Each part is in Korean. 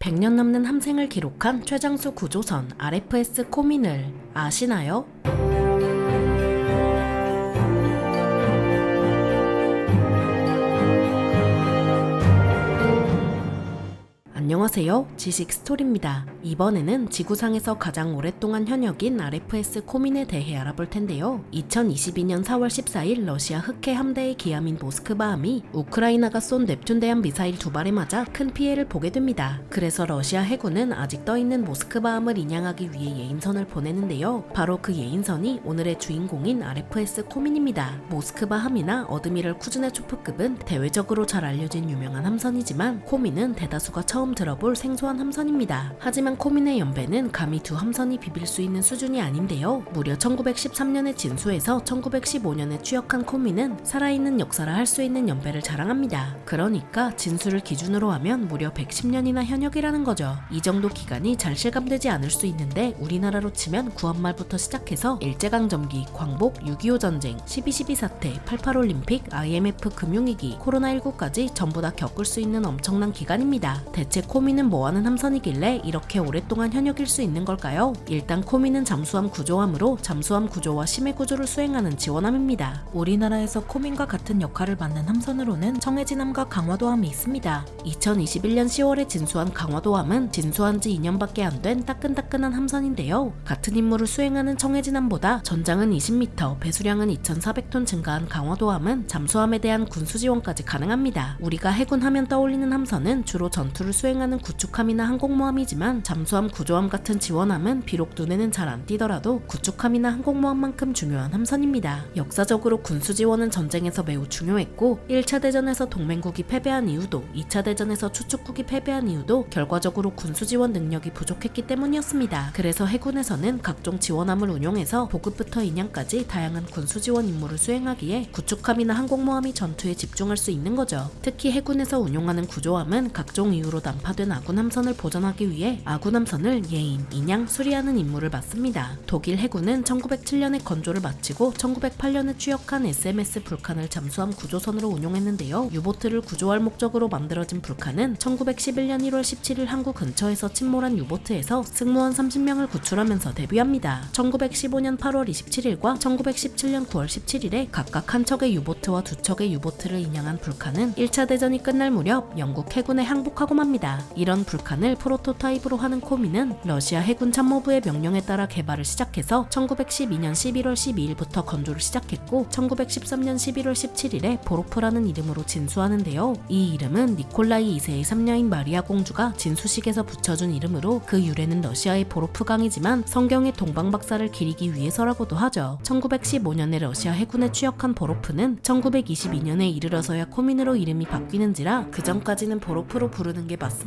100년 넘는 함생을 기록한 최장수 구조선 RFS 코민을 아시나요? 안녕하세요. 지식 스토리입니다. 이번에는 지구상에서 가장 오랫동안 현역인 RFS 코민에 대해 알아볼 텐데요. 2022년 4월 14일 러시아 흑해 함대의 기함인 모스크바함이 우크라이나가 쏜 넵튠 대함 미사일 두 발에 맞아 큰 피해를 보게 됩니다. 그래서 러시아 해군은 아직 떠 있는 모스크바함을 인양하기 위해 예인선을 보내는데요. 바로 그 예인선이 오늘의 주인공인 RFS 코민입니다. 모스크바함이나 어드미럴 쿠즈네초프급은 대외적으로 잘 알려진 유명한 함선이지만 코민은 대다수가 처음 들어볼 생소한 함선입니다. 하지만 코민의 연배는 감히 두 함선이 비빌 수 있는 수준이 아닌데요. 무려 1913년에 진수해서 1915년에 취역한 코민은 살아있는 역사라 할 수 있는 연배를 자랑합니다. 그러니까 진수를 기준으로 하면 무려 110년이나 현역이라는 거죠. 이 정도 기간이 잘 실감되지 않을 수 있는데 우리나라로 치면 구한말부터 시작해서 일제강점기, 광복, 6.25 전쟁, 12.12 사태, 88올림픽, IMF 금융위기, 코로나19까지 전부 다 겪을 수 있는 엄청난 기간입니다. 대체 코미는 뭐하는 함선이길래 이렇게 오랫동안 현역일 수 있는 걸까요? 일단 코미는 잠수함 구조함으로 잠수함 구조와 심해 구조를 수행하는 지원함입니다. 우리나라에서 코민과 같은 역할을 맡는 함선으로는 청해진함과 강화도함이 있습니다. 2021년 10월에 진수한 강화도함은 진수한 지 2년밖에 안 된 따끈따끈한 함선인데요. 같은 임무를 수행하는 청해진함보다 전장은 20m, 배수량은 2,400톤 증가한 강화도함은 잠수함에 대한 군수 지원까지 가능합니다. 우리가 해군 하면 떠올리는 함선은 주로 전투를 수행 하는 구축함이나 항공모함이지만 잠수함 구조함 같은 지원함은 비록 눈에는 잘 안 띄더라도 구축함이나 항공모함만큼 중요한 함선입니다. 역사적으로 군수 지원은 전쟁에서 매우 중요했고 1차 대전에서 동맹국이 패배한 이유도 2차 대전에서 추축국이 패배한 이유도 결과적으로 군수 지원 능력이 부족했기 때문이었습니다. 그래서 해군에서는 각종 지원함을 운용해서 보급부터 인양까지 다양한 군수 지원 임무를 수행하기에 구축함이나 항공모함이 전투에 집중할 수 있는 거죠. 특히 해군에서 운용하는 구조함은 각종 이유로 난파 된 아군 함선을 보전하기 위해 아군 함선을 예인, 인양, 수리하는 임무를 맡습니다. 독일 해군은 1907년에 건조를 마치고 1908년에 취역한 SMS 불칸을 잠수함 구조선으로 운용했는데요. 유보트를 구조할 목적으로 만들어진 불칸은 1911년 1월 17일 항구 근처에서 침몰한 유보트에서 승무원 30명을 구출하면서 데뷔합니다. 1915년 8월 27일과 1917년 9월 17일에 각각 한 척의 유보트와 두 척의 유보트를 인양한 불칸은 1차 대전이 끝날 무렵 영국 해군에 항복하고 맙니다. 이런 불칸을 프로토타입으로 하는 코미는 러시아 해군 참모부의 명령에 따라 개발을 시작해서 1912년 11월 12일부터 건조를 시작했고 1913년 11월 17일에 보로프라는 이름으로 진수하는데요. 이 이름은 니콜라이 2세의 삼녀인 마리아 공주가 진수식에서 붙여준 이름으로 그 유래는 러시아의 보로프강이지만 성경의 동방박사를 기리기 위해서라고도 하죠. 1915년에 러시아 해군에 취역한 보로프는 1922년에 이르러서야 코민으로 이름이 바뀌는지라 그 전까지는 보로프로 부르는 게 맞습니다.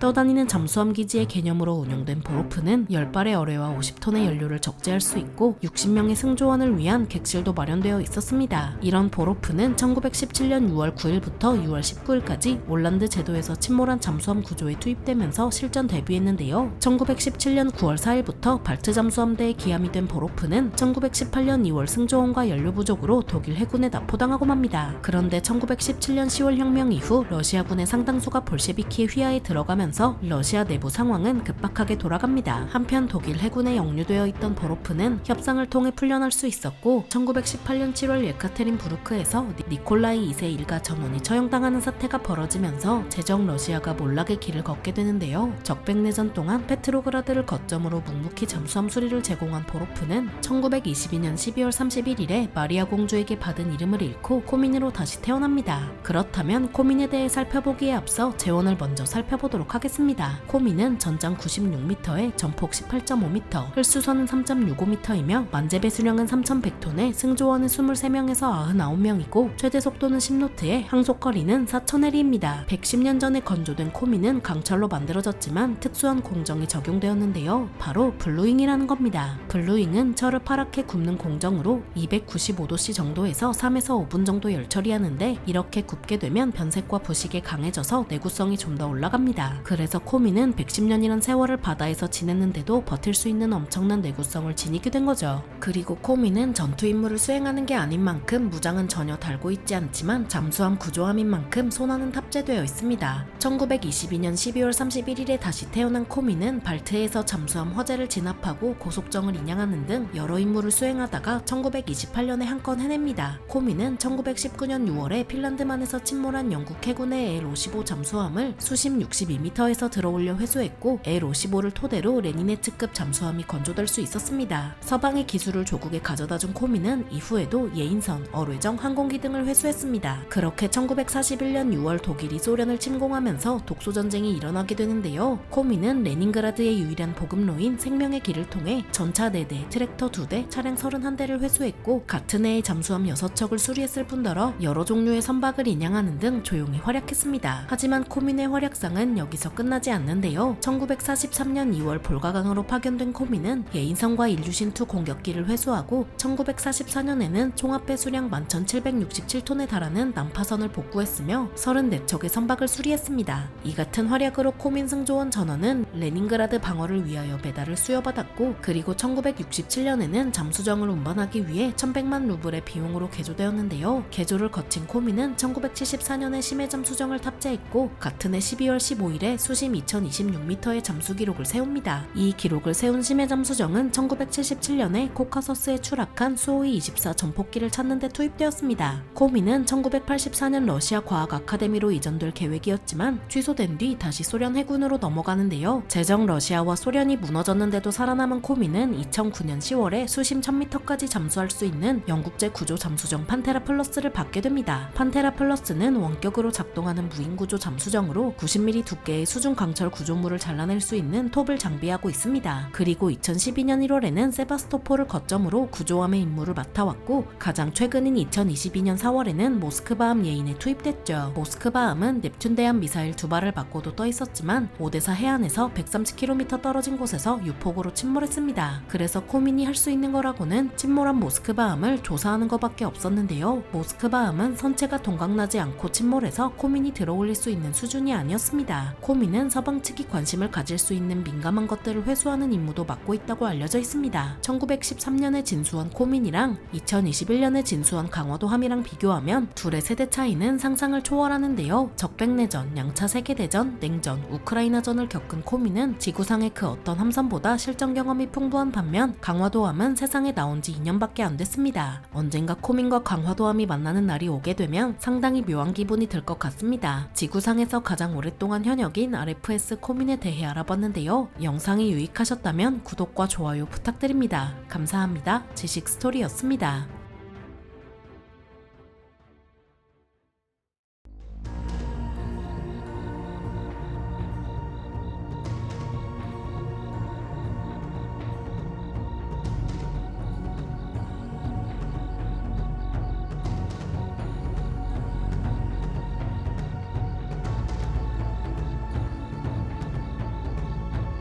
떠다니는 잠수함 기지의 개념으로 운영된 보로프는 10발의 어뢰와 50톤의 연료를 적재할 수 있고 60명의 승조원을 위한 객실도 마련되어 있었습니다. 이런 보로프는 1917년 6월 9일부터 6월 19일까지 올란드 제도에서 침몰한 잠수함 구조에 투입되면서 실전 데뷔했는데요. 1917년 9월 4일부터 발트 잠수함대에 기함이 된 보로프는 1918년 2월 승조원과 연료 부족으로 독일 해군에 납포당하고 맙니다. 그런데 1917년 10월 혁명 이후 러시아군의 상당수가 볼셰비키의 휘하에 들어가면서 러시아 내부 상황은 급박하게 돌아갑니다. 한편 독일 해군에 역류되어 있던 보로프는 협상을 통해 풀려날 수 있었고 1918년 7월 예카테린 부르크에서 니- 니콜라이 2세 일가 전원이 처형당하는 사태가 벌어지면서 제정 러시아가 몰락의 길을 걷게 되는데요. 적백내전 동안 페트로그라드를 거점으로 묵묵히 잠수함 수리를 제공한 보로프는 1922년 12월 31일에 마리아 공주에게 받은 이름을 잃고 코민으로 다시 태어납니다. 그렇다면 코민에 대해 살펴보기에 앞서 재원을 먼저 살펴 보도록 하겠습니다. 코민은 전장 96m에 전폭 18.5m, 혈수선은 3.65m이며 만재배 수량은 3,100톤에 승조원은 23명에서 99명이고 최대 속도는 10노트에 항속 거리는 4,000해리입니다. 110년 전에 건조된 코민은 강철로 만들어졌지만 특수한 공정이 적용되었는데요. 바로 블루잉이라는 겁니다. 블루잉은 철을 파랗게 굽는 공정으로 295도씨 정도에서 3에서 5분 정도 열 처리하는데 이렇게 굽게 되면 변색과 부식에 강해져서 내구성이 좀 더 올라갑니다. 합니다. 그래서 코미는 110년이란 세월을 바다에서 지냈는데도 버틸 수 있는 엄청난 내구성을 지니게 된 거죠. 그리고 코미는 전투 임무를 수행하는 게 아닌 만큼 무장은 전혀 달고 있지 않지만 잠수함 구조함인 만큼 소나는 탑재되어 있습니다. 1922년 12월 31일에 다시 태어난 코미는 발트해에서 잠수함 허재를 진압하고 고속정을 인양하는 등 여러 임무를 수행하다가 1928년에 한 건 해냅니다. 코미는 1919년 6월에 핀란드만에서 침몰한 영국 해군의 L-55 잠수함을 수심 62m에서 들어올려 회수했고 L-55를 토대로 레니네츠급 잠수함이 건조될 수 있었습니다. 서방의 기술을 조국에 가져다준 코미는 이후에도 예인선, 어뢰정, 항공기 등을 회수했습니다. 그렇게 1941년 6월 독일이 소련을 침공하면서 독소 전쟁이 일어나게 되는데요. 코미는 레닌그라드의 유일한 보급로인 생명의 길을 통해 전차 4대, 트랙터 2대, 차량 31대를 회수했고 같은 해에 잠수함 6척을 수리했을 뿐더러 여러 종류의 선박을 인양하는 등 조용히 활약했습니다. 하지만 코민의 활약상은 여기서 끝나지 않는데요. 1943년 2월 볼가강으로 파견된 코민은 예인선과 인류신2 공격기를 회수하고 1944년에는 총합 배 수량 11,767톤에 달하는 난파선을 복구했으며 34척의 선박을 수리했습니다. 이 같은 활약으로 코민 승조원 전원은 레닌그라드 방어를 위하여 배달을 수여받았고 그리고 1967년에는 잠수정을 운반하기 위해 1100만 루블의 비용으로 개조되었는데요. 개조를 거친 코민은 1974년에 심해 잠 수정을 탑재했고 같은 해 12월 15일에 수심 2026m의 잠수 기록을 세웁니다. 이 기록을 세운 심해 잠수정은 1977년에 코카서스에 추락한 수호이 24 전폭기를 찾는 데 투입되었습니다. 코민은 1984년 러시아 과학 아카데미로 이전될 계획이었지만 취소된 뒤 다시 소련 해군으로 넘어가는데요. 제정 러시아와 소련이 무너졌는데도 살아남은 코민은 2009년 10월에 수심 1000m까지 잠수할 수 있는 영국제 구조 잠수정 판테라 플러스를 받게 됩니다. 판테라 플러스는 원격으로 작동하는 무인 구조 잠수정으로 90mm 두께의 수중 강철 구조물을 잘라낼 수 있는 톱을 장비하고 있습니다. 그리고 2012년 1월에는 세바스토폴을 거점으로 구조함의 임무를 맡아왔고 가장 최근인 2022년 4월에는 모스크바함 예인에 투입됐죠. 모스크바함은 넵튠 대함 미사일 두 발을 받고도 떠 있었지만 오데사 해안에서 130km 떨어진 곳에서 유폭으로 침몰했습니다. 그래서 코민이 할 수 있는 거라고는 침몰한 모스크바함을 조사하는 것밖에 없었는데요. 모스크바함은 선체가 동강나지 않고 침몰해서 코민이 들어올릴 수 있는 수준이 아니었습니다. 코민은 서방 측이 관심을 가질 수 있는 민감한 것들을 회수하는 임무도 맡고 있다고 알려져 있습니다. 1913년에 진수한 코민이랑 2021년에 진수한 강화도함이랑 비교하면 둘의 세대 차이는 상상을 초월하는데요. 적백내전, 양차 세계대전, 냉전, 우크라이나전을 겪은 코민은 지구상의 그 어떤 함선보다 실전 경험이 풍부한 반면 강화도함은 세상에 나온 지 2년밖에 안 됐습니다. 언젠가 코민과 강화도함이 만나는 날이 오게 되면 상당히 묘한 기분이 들 것 같습니다. 지구상에서 가장 오랫동안 현역인 RFS 코민에 대해 알아봤는데요. 영상이 유익하셨다면 구독과 좋아요 부탁드립니다. 감사합니다. 지식 스토리였습니다.